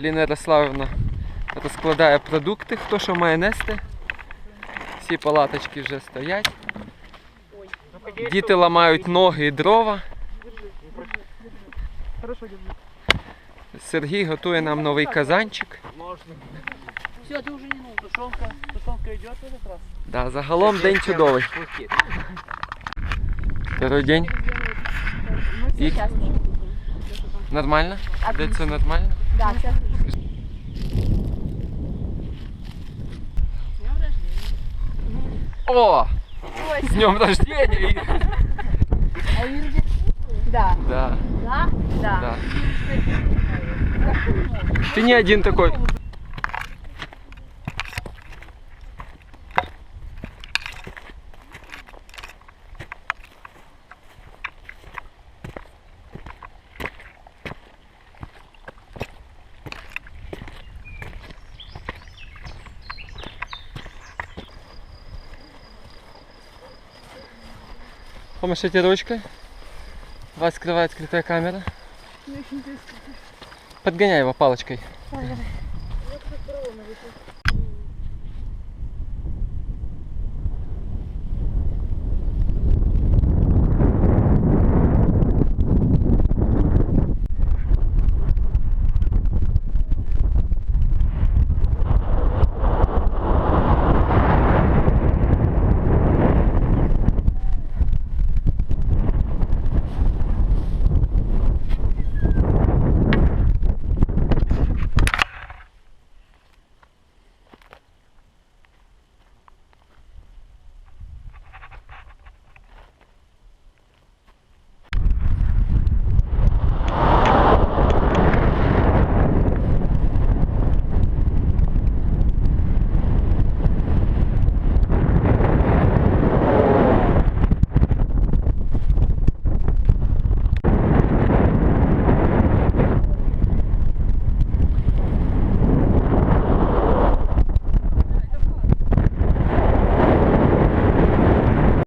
Ліна Ярославівна розкладає продукти, хто що має нести. Всі палаточки вже стоять. Діти ламають ноги і дрова. Сергій готує нам новий казанчик. Все, ты уже не нужен. Тушенка, тушенка идет в этот раз? Да, загалом день чудовий. Второй день. Мы И- сейчас. Нормально? Де це нормально? Да, сейчас. О! С днем рождения! А Юрий Да. Да, Да? Да. да. Ты не один такой. Помашите ручкой. Вас скрывает скрытая камера. Подгоняй его палочкой.